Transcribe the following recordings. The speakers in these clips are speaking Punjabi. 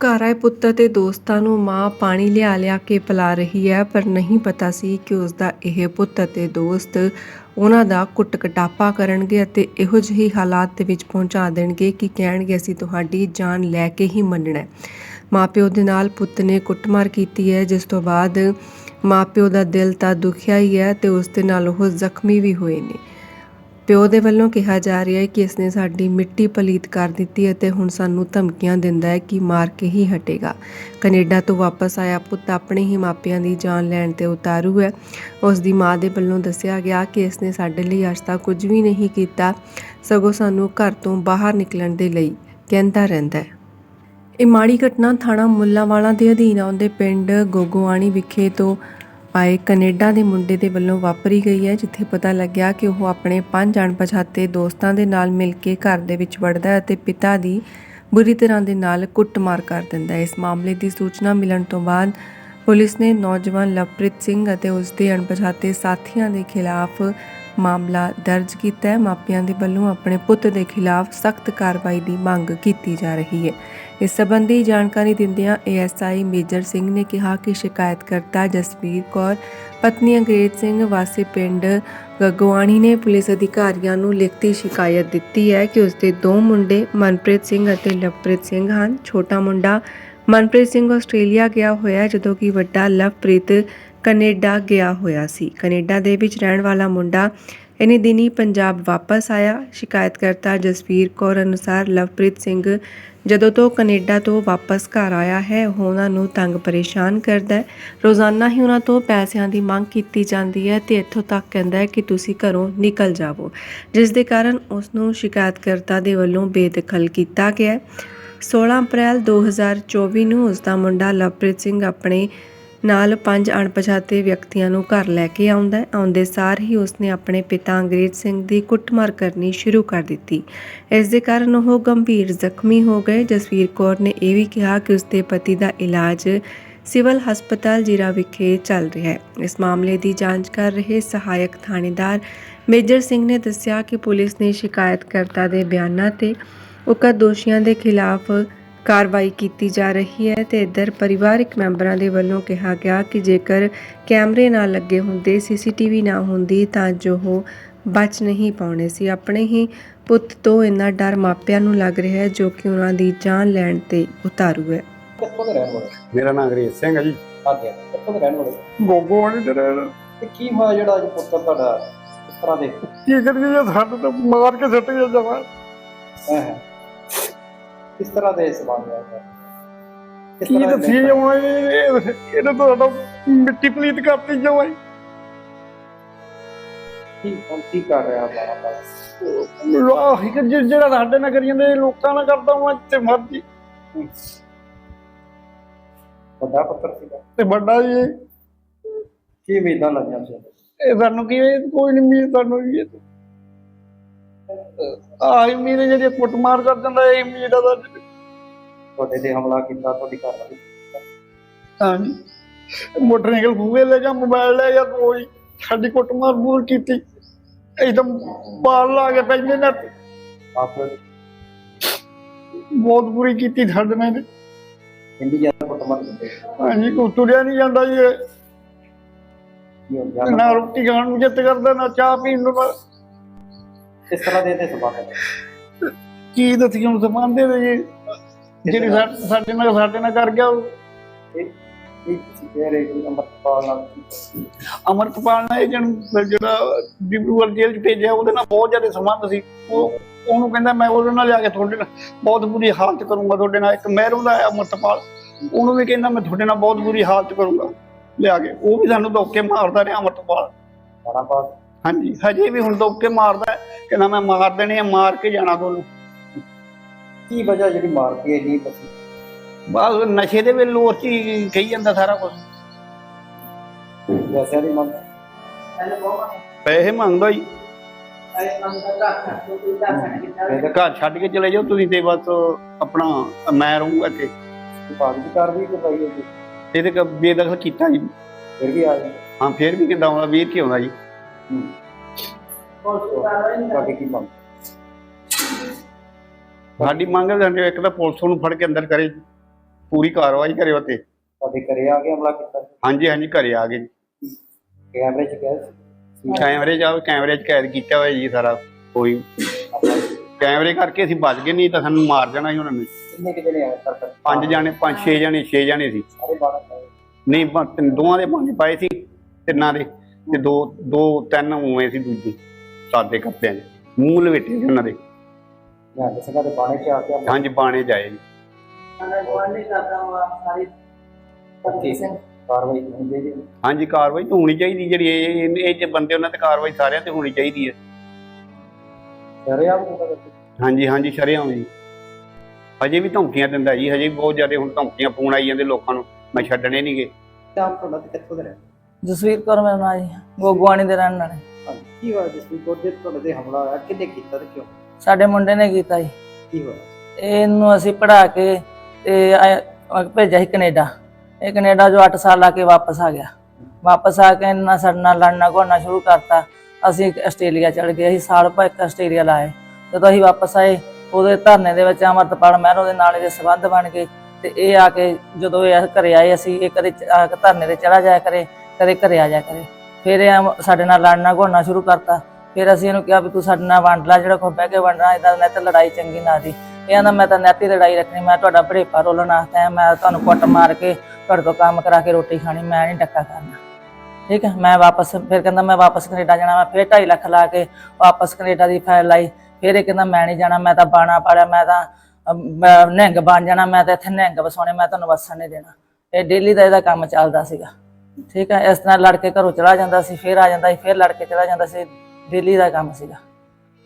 ਘਰ ਆਏ ਪੁੱਤ ਅਤੇ ਦੋਸਤਾਂ ਨੂੰ ਮਾਂ ਪਾਣੀ ਲਿਆ ਲਿਆ ਕੇ ਪਿਲਾ ਰਹੀ ਹੈ, ਪਰ ਨਹੀਂ ਪਤਾ ਸੀ ਕਿ ਉਸ ਦਾ ਇਹ ਪੁੱਤ ਅਤੇ ਦੋਸਤ ਉਹਨਾਂ ਦਾ ਕੁੱਟ ਕਟਾਪਾ ਕਰਨਗੇ ਅਤੇ ਇਹੋ ਜਿਹੀ ਹਾਲਾਤ ਦੇ ਵਿੱਚ ਪਹੁੰਚਾ ਦੇਣਗੇ ਕਿ ਕਹਿਣਗੇ, ਅਸੀਂ ਤੁਹਾਡੀ ਜਾਨ ਲੈ ਕੇ ਹੀ ਮੰਨਣਾ ਹੈ। ਮਾਪਿਓ ਦੇ ਨਾਲ ਪੁੱਤ ਨੇ ਕੁੱਟਮਾਰ ਕੀਤੀ ਹੈ, ਜਿਸ ਤੋਂ ਬਾਅਦ ਮਾਪਿਓ ਦਾ ਦਿਲ ਤਾਂ ਦੁਖਿਆ ਹੀ ਹੈ ਤੇ ਉਸ ਦੇ ਨਾਲ ਉਹ ਜ਼ਖਮੀ ਵੀ ਹੋਏ ਨੇ। ਪਿਓ ਦੇ ਵੱਲੋਂ ਕਿਹਾ ਜਾ ਰਿਹਾ ਹੈ ਕਿ ਇਸਨੇ ਸਾਡੀ ਮਿੱਟੀ ਪਲੀਤ ਕਰ ਦਿੱਤੀ ਅਤੇ ਹੁਣ ਸਾਨੂੰ ਧਮਕੀਆਂ ਦਿੰਦਾ ਹੈ ਕਿ ਮਾਰ ਕੇ ਹੀ ਹਟੇਗਾ। ਕੈਨੇਡਾ ਤੋਂ ਵਾਪਸ ਆਇਆ ਪੁੱਤ ਆਪਣੇ ਹੀ ਮਾਪਿਆਂ ਦੀ ਜਾਨ ਲੈਣ ਤੇ ਉਤਾਰੂ ਹੈ। ਉਸ ਦੀ ਮਾਂ ਦੇ ਵੱਲੋਂ ਦੱਸਿਆ ਗਿਆ ਕਿ ਇਸਨੇ ਸਾਡੇ ਲਈ ਅੱਜ ਤੱਕ ਕੁਝ ਵੀ ਨਹੀਂ ਕੀਤਾ। ਸਗੋਂ ਸਾਨੂੰ ਘਰ ਤੋਂ ਬਾਹਰ ਨਿਕਲਣ ਦੇ ਲਈ ਕਹਿੰਦਾ ਰਹਿੰਦਾ ਹੈ। ਇਹ ਮਾੜੀ ਘਟਨਾ ਥਾਣਾ ਮੁੱਲਾਂਵਾਲਾ ਦੇ ਅਧੀਨ ਆਉਂਦੇ ਪਿੰਡ ਗੋਗੋਆਣੀ ਵਿਖੇ ਤੋਂ ਆਏ ਕੈਨੇਡਾ ਦੇ ਮੁੰਡੇ ਦੇ ਵੱਲੋਂ ਵਾਪਰੀ ਗਈ ਹੈ, ਜਿੱਥੇ ਪਤਾ ਲੱਗਿਆ ਕਿ ਉਹ ਆਪਣੇ ਪੰਜ ਅਣਪਛਾਤੇ ਦੋਸਤਾਂ ਦੇ ਨਾਲ ਮਿਲ ਕੇ ਘਰ ਦੇ ਵਿੱਚ ਵੜਦਾ ਹੈ ਅਤੇ ਪਿਤਾ ਦੀ ਬੁਰੀ ਤਰ੍ਹਾਂ ਦੇ ਨਾਲ ਕੁੱਟਮਾਰ ਕਰ ਦਿੰਦਾ ਹੈ। ਇਸ ਮਾਮਲੇ ਦੀ ਸੂਚਨਾ ਮਿਲਣ ਤੋਂ ਬਾਅਦ ਪੁਲਿਸ ਨੇ ਨੌਜਵਾਨ ਲਵਪ੍ਰੀਤ ਸਿੰਘ ਅਤੇ ਉਸ ਦੇ ਅਣਪਛਾਤੇ ਸਾਥੀਆਂ ਦੇ ਖਿਲਾਫ ਮਾਮਲਾ ਦਰਜ ਕੀਤਾ ਹੈ। ਮਾਪਿਆਂ ਦੇ ਵੱਲੋਂ ਆਪਣੇ ਪੁੱਤ ਦੇ ਖਿਲਾਫ ਸਖਤ ਕਾਰਵਾਈ ਦੀ ਮੰਗ ਕੀਤੀ ਜਾ ਰਹੀ ਹੈ। ਇਸ ਸੰਬੰਧੀ ਜਾਣਕਾਰੀ ਦਿੰਦਿਆਂ ਏਐਸਆਈ ਮੇਜਰ ਸਿੰਘ ਨੇ ਕਿਹਾ ਕਿ ਸ਼ਿਕਾਇਤਕਰਤਾ ਜਸਵੀਰ ਕੌਰ, ਪਤਨੀ ਅੰਗਰੇਜ਼ ਸਿੰਘ, ਵਾਸੀ ਪਿੰਡ ਗਗਵਾਣੀ ਨੇ ਪੁਲਿਸ ਅਧਿਕਾਰੀਆਂ ਨੂੰ ਲਿਖਤੀ ਸ਼ਿਕਾਇਤ ਦਿੱਤੀ ਹੈ ਕਿ ਉਸ ਦੇ ਦੋ ਮੁੰਡੇ ਮਨਪ੍ਰੀਤ ਸਿੰਘ ਅਤੇ ਲਵਪ੍ਰੀਤ ਸਿੰਘ ਹਨ। ਛੋਟਾ ਮੁੰਡਾ ਮਨਪ੍ਰੀਤ ਸਿੰਘ ਆਸਟ੍ਰੇਲੀਆ ਗਿਆ ਹੋਇਆ ਹੈ, ਜਦੋਂ ਕਿ ਵੱਡਾ ਲਵਪ੍ਰੀਤ ਕੈਨੇਡਾ ਗਿਆ ਹੋਇਆ ਸੀ। ਕੈਨੇਡਾ ਦੇ ਵਿੱਚ ਰਹਿਣ ਵਾਲਾ ਮੁੰਡਾ ਇਨੀ ਦਿਨੀ ਪੰਜਾਬ ਵਾਪਸ ਆਇਆ। ਸ਼ਿਕਾਇਤਕਰਤਾ ਜਸਵੀਰ ਕੌਰ ਅਨੁਸਾਰ ਲਵਪ੍ਰੀਤ ਸਿੰਘ ਜਦੋਂ ਤੋਂ ਕੈਨੇਡਾ ਤੋਂ ਵਾਪਸ ਘਰ ਆਇਆ ਹੈ ਉਹ ਉਹਨਾਂ ਨੂੰ ਤੰਗ ਪਰੇਸ਼ਾਨ ਕਰਦਾ ਹੈ। ਰੋਜ਼ਾਨਾ ਹੀ ਉਹਨਾਂ ਤੋਂ ਪੈਸਿਆਂ ਦੀ ਮੰਗ ਕੀਤੀ ਜਾਂਦੀ ਹੈ ਤੇ ਇੱਥੋਂ ਤੱਕ ਕਹਿੰਦਾ ਹੈ ਕਿ ਤੁਸੀਂ ਘਰੋਂ ਨਿਕਲ ਜਾਵੋ। ਜਿਸ ਦੇ ਕਾਰਨ ਉਸ ਨੂੰ ਸ਼ਿਕਾਇਤਕਰਤਾ ਦੇ ਵੱਲੋਂ ਬੇਦਖਲ ਕੀਤਾ ਗਿਆ 16 ਅਪ੍ਰੈਲ 2024 ਨੂੰ ਉਸ ਦਾ ਮੁੰਡਾ ਲਵਪ੍ਰੀਤ ਸਿੰਘ ਆਪਣੇ ਨਾਲ ਪੰਜ ਅਣਪਛਾਤੇ ਵਿਅਕਤੀਆਂ ਨੂੰ ਘਰ ਲੈ ਕੇ ਆਉਂਦਾ ਆਉਂਦੇ ਸਾਰ ਹੀ ਉਸਨੇ ਆਪਣੇ ਪਿਤਾ ਅੰਗਰੇਜ਼ ਸਿੰਘ ਦੀ ਕੁੱਟਮਾਰ ਕਰਨੀ ਸ਼ੁਰੂ ਕਰ ਦਿੱਤੀ। ਇਸ ਦੇ ਕਾਰਨ ਉਹ ਗੰਭੀਰ ਜ਼ਖਮੀ ਹੋ ਗਏ। ਜਸਵੀਰ ਕੌਰ ਨੇ ਇਹ ਵੀ ਕਿਹਾ ਕਿ ਉਸਦੇ ਪਤੀ ਦਾ ਇਲਾਜ ਸਿਵਲ ਹਸਪਤਾਲ ਜੀਰਾ ਵਿਖੇ ਚੱਲ ਰਿਹਾ ਹੈ। ਇਸ ਮਾਮਲੇ ਦੀ ਜਾਂਚ ਕਰ ਰਹੇ ਸਹਾਇਕ ਥਾਣੇਦਾਰ ਮੇਜਰ ਸਿੰਘ ਨੇ ਦੱਸਿਆ ਕਿ ਪੁਲਿਸ ਨੇ ਸ਼ਿਕਾਇਤਕਰਤਾ ਦੇ ਬਿਆਨਾਂ ਤੇ ਉਕਤ ਦੋਸ਼ੀਆਂ ਦੇ ਖਿਲਾਫ ਕਾਰਵਾਈ ਕੀਤੀ ਜਾ ਰਹੀ ਹੈ ਤੇ ਇੱਧਰ ਪਰਿਵਾਰਕ ਮੈਂਬਰਾਂ ਦੇ ਵੱਲੋਂ ਕਿਹਾ ਗਿਆ ਕਿ ਜੇਕਰ ਕੈਮਰੇ ਨਾ ਲੱਗੇ ਹੁੰਦੇ ਸੀਸੀਟੀਵੀ ਨਾ ਹੁੰਦੀ ਤਾਂ ਜੋ ਉਹ ਬਚ ਨਹੀਂ ਪਾਉਣੇ ਸੀ। ਆਪਣੇ ਹੀ ਪੁੱਤ ਤੋਂ ਇੰਨਾ ਡਰ ਮਾਪਿਆਂ ਨੂੰ ਲੱਗ ਰਿਹਾ ਹੈ ਜੋ ਕਿ ਉਹਨਾਂ ਦੀ ਜਾਨ ਲੈਣ ਤੇ ਉਤਾਰੂ ਹੈ। ਕਿੱਥੋਂ ਦੇ ਰਹਿਣ ਵਾਲੇ? ਮੇਰਾ ਨਾਮ ਅੰਗਰੇਜ਼ ਸਿੰਘ ਹੈ ਜੀ। ਆ ਗਿਆ ਕਿੱਥੋਂ ਦੇ ਰਹਿਣ ਵਾਲੇ? ਗੋਗੋ ਵਾਲੀ ਦੇ ਰਹਿਣ ਤੇ ਕੀ ਹੋਇਆ ਜਿਹੜਾ ਅੱਜ ਪੁੱਤਰ ਤੁਹਾਡਾ ਇਸ ਤਰ੍ਹਾਂ ਦੇ? ਕੀ ਕਰੀਏ ਜੇ ਸਾਨੂੰ ਤਾਂ ਮਾਰ ਕੇ ਸੁੱਟ ਗਿਆ ਜਵਾ ਹੈ ਹੈ। ਕਿਸ ਤਰ੍ਹਾਂ ਦੇ ਸਵਾਲ ਹੈ? ਕੀ ਦੱਸੀਏ ਜਵਾ ਇਹਨੇ ਤਾਂ ਸਾਡਾ ਮਿੱਟੀ ਪਲੀਤ ਕਰਤੀ ਜਵਾ ਕੀ ਹੁਣ ਕੀ ਕਰ ਰਿਹਾ ਬਾਬਾ ਆਹ ਇੱਕ ਜਿਹੜਾ ਸਾਡੇ ਨਾਲ ਕਰੀ ਜਾਂਦੇ ਲੋਕਾਂ ਨਾਲ ਕਰਦਾ ਹਾਂ ਤੇ ਮਰਜ਼ੀ। ਵੱਡਾ ਪੁੱਤਰ ਸੀਗਾ। ਤੇ ਵੱਡਾ ਜੀ ਕੀ ਉਮੀਦਾਂ ਲੱਗੀਆਂ ਸੀ? ਇਹ ਸਾਨੂੰ ਕੀ ਇਹ ਕੋਈ ਨਹੀਂ ਮੀਰ ਸਾਨੂੰ ਜੀ ਆਹ ਮੀਰ ਜਿਹੜੀ ਕੁੱਟਮਾਰ ਕਰ ਦਿੰਦਾ ਇਹ ਮੀਰ ਦਾ ਤੁਹਾਡੇ ਤੇ ਹਮਲਾ ਕੀਤਾ ਤੁਹਾਡੀ ਘਰ ਵਾਲੀ ਹਾਂਜੀ। ਮੋਟਰਸਾਈਕਲ ਖੂਹੇ ਲੈ ਗਿਆ ਮੋਬਾਈਲ ਲੈ ਗਿਆ ਕੋਈ ਸਾਡੀ ਕੁੱਟਮਾਰ ਬੂਰ ਕੀਤੀ। ਇੱਕਦਮ ਬਾਲ ਲਾ ਕੇ ਪੈਂਦੇ ਨੇ ਆਪ ਬਹੁਤ ਬੁਰੀ ਕੀਤੀ ਸਾਡੇ ਇਹਨੇ। ਹਿੰਦੀ ਜ਼ਿਆਦਾ ਪੁੱਤ ਮਰ ਦਿੱਤੇ ਹਾਂਜੀ ਕੋਈ ਤੁਰਿਆ ਨਹੀਂ ਜਾਂਦਾ ਜੀ। ਕੀ ਹੋ ਨਾ ਰੋਟੀ ਖਾਣ ਨੂੰ ਜਿੱਤ ਕਰਦਾ ਨਾ ਚਾਹ ਪੀਣ ਨੂੰ ਨਾ- ਕਿਸ ਤਰ੍ਹਾਂ ਦੇ ਤੇ ਹੈ ਕੀ ਦੱਸੀ ਹੁਣ ਸਮਾਨਦੇ ਨੇ ਜੀ। ਜਿਹੜੀ ਸਾਡੇ ਨਾਲ ਸਾਡੇ ਨਾਲ ਕਰ ਗਿਆ ਉਹ। ਅਮਰਤਪਾਲ ਨੇ ਜਿਹੜਾ ਜਿਹੜਾ ਡਿਬਰੂਗੜ੍ਹ ਜੇਲ੍ਹ ਚ ਭੇਜਿਆ ਉਹਦੇ ਨਾਲ ਬਹੁਤ ਜ਼ਿਆਦਾ ਸੰਬੰਧ ਸੀ। ਉਹ ਉਹਨੂੰ ਕਹਿੰਦਾ ਮੈਂ ਉਹਦੇ ਨਾਲ ਲਿਆ ਕੇ ਤੁਹਾਡੇ ਨਾਲ ਬਹੁਤ ਬੁਰੀ ਹਾਲਤ ਕਰੂੰਗਾ ਤੁਹਾਡੇ ਨਾਲ। ਇੱਕ ਮਹਿਰੋਂ ਦਾ ਹੈ ਅਮਰਤਪਾਲ। ਉਹਨੂੰ ਵੀ ਕਹਿੰਦਾ ਮੈਂ ਤੁਹਾਡੇ ਨਾਲ ਬਹੁਤ ਬੁਰੀ ਹਾਲਤ ਕਰੂੰਗਾ। ਲਿਆ ਕੇ। ਉਹ ਵੀ ਸਾਨੂੰ ਧੋਕੇ ਮਾਰਦਾ ਰਿਹਾ ਅਮਰਤਪਾਲ। ਸਾਰਾ ਪਾਸ ਹਾਂਜੀ ਹਜੇ ਵੀ ਹੁਣ ਧੋਕੇ ਮਾਰਦਾ ਹੈ, ਕਹਿੰਦਾ ਮੈਂ ਮਾਰ ਦੇਣੇ ਆ ਮਾਰ ਕੇ ਜਾਣਾ ਤੁਹਾਨੂੰ। ਕੀ ਵਜ੍ਹਾ ਜਿਹੜੀ ਮਾਰ ਕੇ ਇੰਨੀ ਪਸੀ ਬਸ ਨਸ਼ੇ ਦੇ ਵੇਲੇ ਲੋਰ ਚ ਹੀ ਕਹੀ ਜਾਂਦਾ ਸਾਰਾ ਕੁਝ ਵੈਸੇ ਪੈਸੇ ਮੰਗਦਾ ਇਹਦੇ ਘਰ ਛੱਡ ਕੇ ਚਲੇ ਜਾਓ ਤੁਸੀਂ ਤੇ ਬਸ ਆਪਣਾ ਮੈਂ ਰਹੂੰਗਾ ਇੱਥੇ। ਵਿਭਾਗ ਦੀ ਕਾਰਵਾਈ ਕਰਵਾਈ ਹੈ ਜੀ ਇਹਦੇ ਕ ਬੇਦਖਲ ਕੀਤਾ ਜੀ। ਫਿਰ ਵੀ ਆ ਜੀ ਹਾਂ ਫੇਰ ਵੀ ਕਿੱਦਾਂ ਆਉਂਦਾ ਵੀਰ ਕੀ ਆਉਂਦਾ ਜੀ। ਤੁਹਾਡੀ ਕੀ ਮੰਗ? ਸਾਡੀ ਮੰਗ ਹੈ ਸਾਡੇ ਇੱਕ ਤਾਂ ਪੁਲਿਸ ਨੂੰ ਫੜ ਕੇ ਅੰਦਰ ਕਰੇ ਪੂਰੀ ਕਾਰਵਾਈ ਕਰੇ ਉੱਤੇ ਤੁਹਾਡੇ ਘਰੇ ਆ ਕੇ ਹਮਲਾ ਕੀਤਾ? ਹਾਂਜੀ ਹਾਂਜੀ ਘਰੇ ਆ ਗਏ। ਕੈਮਰੇ 'ਚ ਗਏ ਸੀ? ਕੈਮਰੇ ਜਾ ਕੈਮਰੇ 'ਚ ਕੈਦ ਕੀਤਾ ਹੋਇਆ ਜੀ ਸਾਰਾ ਕੋਈ। ਕੈਮਰੇ ਕਰਕੇ ਅਸੀਂ ਬਚ ਗਏ ਨਹੀਂ ਤਾਂ ਸਾਨੂੰ ਮਾਰ ਜਾਣਾ ਸੀ ਉਹਨਾਂ ਨੇ। ਕਿੰਨੇ ਕਿ ਆਏ ਕਰ ਪੰਜ ਜਾਣੇ ਪੰਜ ਛੇ ਜਾਣੇ ਛੇ ਜਾਣੇ ਸੀ। ਸਾਰੇ ਨਹੀਂ ਤਿੰਨ- ਦੋਵਾਂ ਦੇ ਪੰਜ ਪਾਏ ਸੀ ਤਿੰਨਾਂ ਦੇ। ਤੇ ਦੋ ਦੋ ਤਿੰਨ ਉਵੇਂ ਸੀ ਦੂਜੀ ਸਾਦੇ ਕੱਪੜਿਆਂ 'ਚ ਮੂੰਹ ਲਵੇਟੇ ਸੀ ਉਹਨਾਂ ਦੇ। ਜਾਂ ਕਿਸੇ ਦੇ ਬਾਣੇ 'ਚ ਆ ਕੇ ਹਾਂਜੀ ਬਾਣੇ ਜਾਏ ਜੀ। ਪੱਕੀ ਕਾਰਵਾਈ ਹੋਣੀ ਚਾਹੀਦੀ ਹੈ। ਹਾਂਜੀ ਕਾਰਵਾਈ ਤਾਂ ਹੋਣੀ ਚਾਹੀਦੀ ਜਿਹੜੀ ਇਹ ਇਹ- ਇਹ ਜੇ ਬੰਦੇ ਉਹਨਾਂ ਤੇ ਕਾਰਵਾਈ ਸਾਰਿਆਂ ਤੇ ਹੋਣੀ ਚਾਹੀਦੀ ਹੈ। ਸ਼ਰੇਆਮ ਹੁੰਦਾ ਵਿੱਚ। ਹਾਂਜੀ ਹਾਂਜੀ ਸ਼ਰੇਆਮ ਜੀ ਹਜੇ ਵੀ ਧਮਕੀਆਂ ਦਿੰਦਾ ਜੀ ਹਜੇ ਵੀ ਬਹੁਤ ਜ਼ਿਆਦਾ ਹੁਣ ਧਮਕੀਆਂ ਫੋਨ ਆਈ ਜਾਂਦੇ ਲੋਕਾਂ ਨੂੰ। ਮੈਂ ਛੱਡਣੇ ਨਹੀਂਗੇ ਤਾਂ ਤੁਹਾਡਾ ਤੇ ਕਿੱਥੋਂ ਦੇ ਰਹਿਣ? ਜਸਵੀਰ ਕੌਰ ਮੇਰਾ ਨਾਂ ਜੀ ਗੋਗਵਾਣੀ ਦੇ ਰਹਿਣ ਵਾਲੇ। ਹਾਂਜੀ ਕੀ ਹੋਇਆ ਜਿਸ ਵੀ ਕੋਲ ਜੇ ਤੁਹਾਡੇ ਤੇ ਹਮਲਾ ਹੋਇਆ ਕਿੰਨੇ ਕੀਤਾ ਤੇ ਕਿਉਂ? ਸਾਡੇ ਮੁੰਡੇ ਨੇ ਕੀਤਾ ਜੀ। ਕੀ ਹੋਇਆ? ਇਹਨੂੰ ਅਸੀਂ ਪੜਾ ਕੇ ਤੇ ਅਹ ਭੇਜਿਆ ਸੀ ਕੈਨੇਡਾ। ਇਹ ਕੈਨੇਡਾ ਜੋ 8 ਸਾਲ ਲਾ ਕੇ ਵਾਪਸ ਆ ਗਿਆ। ਵਾਪਸ ਆ ਕੇ ਇਹਨਾਂ ਸਾਡੇ ਨਾਲ ਲੜਨਾ ਘੋੜਨਾ ਸ਼ੁਰੂ ਕਰਤਾ। ਅਸੀਂ ਆਸਟ੍ਰੇਲੀਆ ਚੜ ਗਏ ਅਸੀਂ ਸਾਲ ਭਰ ਇੱਕ ਆਸਟ੍ਰੇਲੀਆ ਲਾਏ। ਜਦੋਂ ਅਸੀਂ ਵਾਪਸ ਆਏ ਉਹਦੇ ਧਰਨੇ ਦੇ ਵਿੱਚ ਅਮਰਤਪਾਲ ਮਹਿਰੋ ਦੇ ਨਾਲ ਇਹਦੇ ਸਬੰਧ ਬਣ ਗਏ। ਤੇ ਇਹ ਆ ਕੇ ਜਦੋਂ ਇਹ ਘਰੇ ਆਏ ਅਸੀਂ ਇਹ ਕਦੇ ਚ- ਆ ਕੇ ਧਰਨੇ ਤੇ ਚੜਾ ਜਾਇਆ ਕਰੇ। ਕਦੇ ਘਰੇ ਆ ਜਾਇਆ ਕਰੇ। ਫਿਰ ਇਹ ਅਮ- ਸਾਡੇ ਨਾਲ ਲੜਨਾ ਘੋੜਨਾ ਸ਼ੁਰੂ ਕਰਤਾ। ਫਿਰ ਅਸੀਂ ਇਹਨੂੰ ਕਿਹਾ ਵੀ ਤੂੰ ਸਾਡੇ ਨਾਲ ਵੰਡ ਲੈ ਜਿਹੜਾ ਕੋ ਬਹਿ ਕੇ ਵੰਡਣਾ ਇਦਾਂ ਨਹੀਂ ਤਾਂ ਲੜਾਈ ਚੰਗੀ ਨਾ ਦੀ ਇਹ ਕਹਿੰਦਾ ਮੈਂ ਤਾਂ ਨੈਤੀ ਲੜਾਈ ਰੱਖਣੀ ਮੈਂ ਤੁਹਾਡਾ ਭੜੇਪਾ ਰੋਲਣ ਵਾਸਤੇ ਮੈਂ ਤੁਹਾਨੂੰ ਕੁੱਟ ਮਾਰ ਕੇ ਤੁਹਾਡੇ ਤੋਂ ਕੰਮ ਕਰਾ ਕੇ ਰੋਟੀ ਖਾਣੀ ਮੈਂ ਨਹੀਂ ਡੱਕਾ ਕਰਨਾ। ਠੀਕ ਹੈ ਮੈਂ ਵਾਪਸ ਫਿਰ ਕਹਿੰਦਾ ਮੈਂ ਵਾਪਸ ਕੈਨੇਡਾ ਜਾਣਾ ਮੈਂ ਫਿਰ 2.5 ਲੱਖ ਲਾ ਕੇ ਵਾਪਸ ਕੈਨੇਡਾ ਦੀ ਫਾਈਲ ਲਾਈ। ਫਿਰ ਇਹ ਕਹਿੰਦਾ ਮੈਂ ਨਹੀਂ ਜਾਣਾ ਮੈਂ ਤਾਂ ਬਾਣਾ ਪਾੜਿਆ ਮੈਂ ਤਾਂ ਅਮ, ਮੈਂ ਨਿਹੰਗ ਬਣ ਜਾਣਾ ਮੈਂ ਤਾਂ ਇੱਥੇ ਨਿਹੰਗ ਵਸਾਉਣੇ ਮੈਂ ਤੁਹਾਨੂੰ ਵਸਣ ਨਹੀਂ ਦੇਣਾ। ਇਹ ਡੇਲੀ ਦਾ ਇਹਦਾ ਕੰਮ ਚੱਲਦਾ ਸੀਗਾ। ਠੀਕ ਹੈ, ਇਸ ਤਰ੍ਹਾਂ ਲੜ ਕੇ ਘਰੋਂ ਚਲਾ ਜਾਂਦਾ ਸੀ, ਫਿਰ ਆ ਜਾਂਦਾ ਸੀ, ਫਿਰ ਲੜ ਕੇ ਚਲਾ ਜਾਂਦਾ ਸੀ, ਦਿੱਲੀ ਦਾ ਕੰਮ ਸੀਗਾ।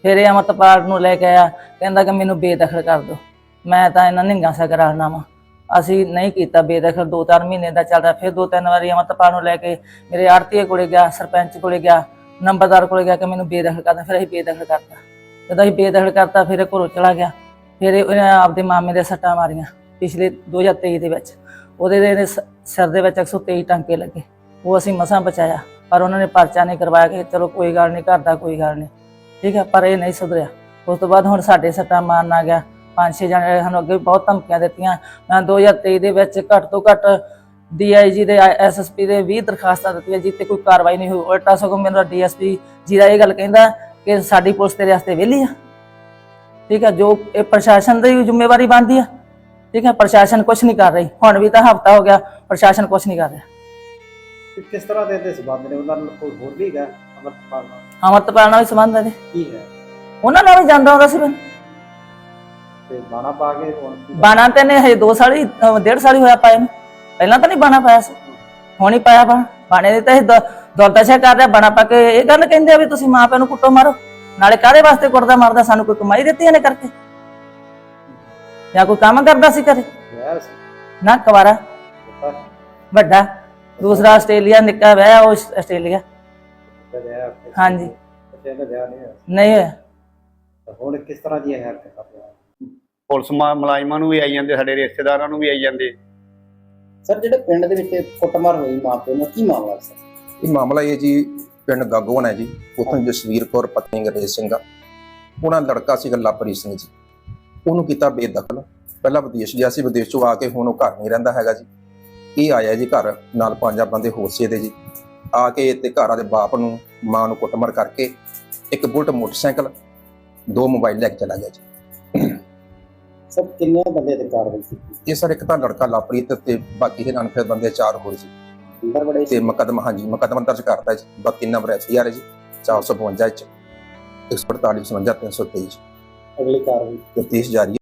ਫਿਰ ਇਹ ਅਮਰਤਪਾਲ ਨੂੰ ਲੈ ਕੇ ਆਇਆ, ਕਹਿੰਦਾ ਕਿ ਮੈਨੂੰ ਬੇਦਖਲ ਕਰ ਦਿਓ। ਮੈਂ ਤਾਂ ਇਹਨਾਂ ਨਿੰਗਾ ਸਾ ਕਰਾਉਣਾ ਵਾ। ਅਸੀਂ ਨਹੀਂ ਕੀਤਾ ਬੇਦਖਲ, ਦੋ ਚਾਰ ਮਹੀਨੇ ਦਾ ਚੱਲਦਾ, ਫਿਰ ਦੋ ਤਿੰਨ ਵਾਰੀ ਅਮਰਤਪਾਲ ਨੂੰ ਲੈ ਕੇ ਮੇਰੇ ਆੜਤੀਏ ਕੋਲੇ ਗਿਆ, ਸਰਪੰਚ ਕੋਲੇ ਗਿਆ, ਨੰਬਰਦਾਰ ਕੋਲੇ ਗਿਆ ਕਿ ਮੈਨੂੰ ਬੇਦਖਲ ਕਰਦਾ ਫਿਰ ਅਸੀਂ ਬੇਦਖਲ ਕਰਤਾ। ਜਦੋਂ ਅਸੀਂ ਬੇਦਖਲ ਕਰਤਾ, ਫਿਰ ਘਰੋਂ ਚਲਾ ਗਿਆ। ਫਿਰ ਇਹ- ਆਪਦੇ ਮਾਮੇ ਦੇ ਸੱਟਾਂ ਮਾਰੀਆਂ ਪਿਛਲੇ 2023 ਦੇ ਵਿੱਚ। ਉਹਦੇ ਦੇ ਇਹਦੇ ਸ- ਸਿਰ ਦੇ ਵਿੱਚ 123 ਟਾਂਕੇ ਲੱਗੇ। ਉਹ ਅਸੀਂ ਮਸਾਂ ਬਚਾਇਆ, ਪਰ ਉਹਨਾਂ ਨੇ ਪਰਚਾ ਨਹੀਂ ਕਰਵਾਇਆ ਕਿ ਚਲੋ ਕੋਈ ਗੱਲ ਨਹੀਂ ਕਰਦਾ ਕੋਈ ਗੱਲ ਨਹੀਂ। ਠੀਕ ਹੈ, ਪਰ ਇਹ ਨਹੀਂ ਸੁਧਰਿਆ। ਉਸ ਤੋਂ ਬਾਅਦ ਹੁਣ ਸਾਡੇ ਸੱਟਾਂ ਮਾਰਨ ਆ ਗਿਆ। ਪੰਜ ਛੇ ਜਣੇ ਸਾਨੂੰ ਅੱਗੇ ਬਹੁਤ ਧਮਕੀਆਂ ਦਿੱਤੀਆਂ। ਮੈਂ 2023 ਦੇ ਵਿੱਚ ਘੱਟ ਤੋਂ ਘੱਟ ਡੀਆਈਜੀ ਦੇ ਐਸਐਸਪੀ ਦੇ 20 ਦਰਖਾਸਤਾਂ ਦਿੱਤੀਆਂ ਜਿੱਤੇ ਕੋਈ ਕਾਰਵਾਈ ਨਹੀਂ ਹੋਈ। ਉਲਟਾ ਸਗੋਂ ਮੇਰਾ ਡੀਐਸਪੀ ਜੀ ਦਾ ਇਹ ਗੱਲ ਕਹਿੰਦਾ ਕਿ ਸਾਡੀ ਪੁਲਿਸ ਤੇਰੇ ਵਾਸਤੇ ਵਿਹਲੀ ਆ। ਠੀਕ ਹੈ, ਜੋ ਇਹ ਪ੍ਰਸ਼ਾਸਨ ਦੀ ਜ਼ਿੰਮੇਵਾਰੀ ਬਣਦੀ ਆ। ਠੀਕ ਹੈ ਪ੍ਰਸ਼ਾਸਨ ਕੁਝ ਨਹੀਂ ਕਰ ਰਹੀ। ਹੁਣ ਵੀ ਤਾਂ ਹਫਤਾ ਹੋ ਗਿਆ ਪ੍ਰਸ਼ਾਸਨ ਕੁਝ ਨਹੀਂ ਕਰ ਰਿਹਾ। ਕਿ ਕਿਸ ਤਰ੍ਹਾਂ ਦੇ ਦੇ ਸਬੰਧ ਨੇ? ਉਹਨਾਂ ਨਾਲ ਕੋਈ ਹੋਰ ਵੀ ਹੈਗਾ ਅਮਰਪਾਲ ਨਾਲ? ਅਮਰਤਪਾਲ ਨਾਲ ਵੀ ਸੰਬੰਧ ਹੈ ਕੀ ਹੈ? ਉਹਨਾਂ ਨਾਲ ਵੀ ਜਾਂਦਾ ਹੁੰਦਾ ਸੀ ਫਿਰ। ਤੇ ਬਾਣਾ ਪਾ ਕੇ ਹੁਣ ਕੀ ਬਾਣਾ ਤੇ ਨੇ ਹਜੇ 2 ਸਾਲ ਹੀ ਅਹ ਡੇਢ ਸਾਲ ਹੀ ਹੋਇਆ ਪਾਏ ਨੂੰ। ਪਹਿਲਾਂ ਤਾਂ ਨਹੀਂ ਬਾਣਾ ਪਾਇਆ ਸੀ। ਹੁਣ ਹੀ ਪਾਇਆ ਬਾਣਾ। ਬਾਣੇ ਦੇ ਤਾਂ ਇਹ ਦੌਲਤਾਸ਼ਾ ਕਰ ਰਿਹਾ ਬਾਣਾ ਪਾ ਕੇ ਇਹ ਗੱਲ ਕਹਿੰਦੇ ਆ ਵੀ ਤੁਸੀਂ ਮਾਂ ਪਿਓ ਨੂੰ ਕੁੱਟੋ ਮਾਰੋ। ਨਾਲੇ ਕਾਹਦੇ ਵਾਸਤੇ ਕੁੱਟਦਾ ਮਾਰਦਾ ਸਾਨੂੰ ਕੋਈ ਕਮਾਈ ਦਿੱਤੀ ਇਹਨੇ ਕਰਕੇ? ਜਾਂ ਕੋਈ ਕੰਮ ਕਰਦਾ ਸੀ ਕਦੇ ਨਾ ਕੁਵਾਰਾ। ਵੱਡਾ। ਦੂਸਰਾ ਆਸਟ੍ਰੇਲੀਆ ਨਿੱਕਾ ਵਿਆਹ ਉਹ ਆਸਟ੍ਰੇਲੀਆ। ਹਾਂਜੀ। ਦਾ ਨਹੀਂ ਹੋਇਆ। ਨਹੀਂ ਹੋਇਆ। ਤਾਂ ਹੁਣ ਕਿਸ ਤਰ੍ਹਾਂ ਦੀ ਹੈ ਪੁਲਿਸ ਮੁਲਾ- ਮੁਲਾਜ਼ਮਾਂ ਨੂੰ ਵੀ ਆਈ ਜਾਂਦੇ ਸਾਡੇ ਰਿਸ਼ਤੇਦਾਰਾਂ ਨੂੰ ਵੀ ਆਈ ਜਾਂਦੇ। ਸਰ ਜਿਹੜੇ ਪਿੰਡ ਦੇ ਵਿੱਚ ਕੁੱਟਮਾਰ ਹੋਈ ਮਾਪਿਆਂ ਨੂੰ ਕੀ ਮਾਮਲਾ ਸੀ? ਇਹ ਮਾਮਲਾ ਇਹ ਜੀ ਪਿੰਡ ਗਾਗੋਨ ਹੈ ਜੀ। ਉੱਥੋਂ ਜਸਵੀਰ ਕੌਰ ਪਤਨੀ ਅੰਗਰੇਜ਼ ਸਿੰਘ ਆ ਉਹਨਾਂ ਦਾ ਲੜਕਾ ਸੀਗਾ ਲਵਪ੍ਰੀਤ ਸਿੰਘ ਜੀ। ਉਹਨੂੰ ਕੀਤਾ ਬੇਦਖਲ। ਪਹਿਲਾਂ ਵਿਦੇਸ਼ ਗਿਆ ਸੀ ਵਿਦੇਸ਼ ਚੋਂ ਆ ਕੇ ਹੁਣ ਉਹ ਘਰ ਨਹੀਂ ਰਹਿੰਦਾ ਹੈਗਾ ਜੀ। ਇਹ ਆਇਆ ਜੀ ਘਰ ਨਾਲ ਪੰਜ ਬੰਦੇ ਹੋਸੇ ਦੇ ਜੀ। ਆ ਕੇ ਤੇ ਘਰ ਵਾਲੇ ਬਾਪ ਨੂੰ ਮਾਂ ਨੂੰ ਕੁੱਟਮਾਰ ਕਰਕੇ ਇੱਕ ਬੁਲਟ ਮੋਟਰਸਾਈਕਲ ਦੋ ਮੋਬਾਈਲ ਲੈ ਕੇ ਚਲਾ ਗਿਆ ਜੀ। ਸਰ ਕਿੰਨੇ ਬੰਦੇ ਤੇ ਕਾਰਵਾਈ ਕੀਤੀ ਇਹ ਸਰ ਇੱਕ ਤਾਂ ਲੜਕਾ ਲਵਪ੍ਰੀਤ ਤੇ ਬਾਕੀ ਦੇ ਅਨਫੇਰ ਬੰਦੇ ਚਾਰ ਹੋਰ ਜੀ ਅੰਦਰ ਬੜੇ ਤੇ ਮੁਕੱਦਮਾ ਹਾਂਜੀ ਮੁਕੱਦਮਾ ਦਰਜ ਕਰਤਾ ਜੀ। ਬਾਕੀ ਨੰਬਰ ਐਫ ਆਰ ਹੈ ਜੀ 452 ਚ 148 57 323 ਅਗਲੀ ਕਾਰਵਾਈ ਤਫਤੀਸ਼ ਜਾਰੀ ਹੈ।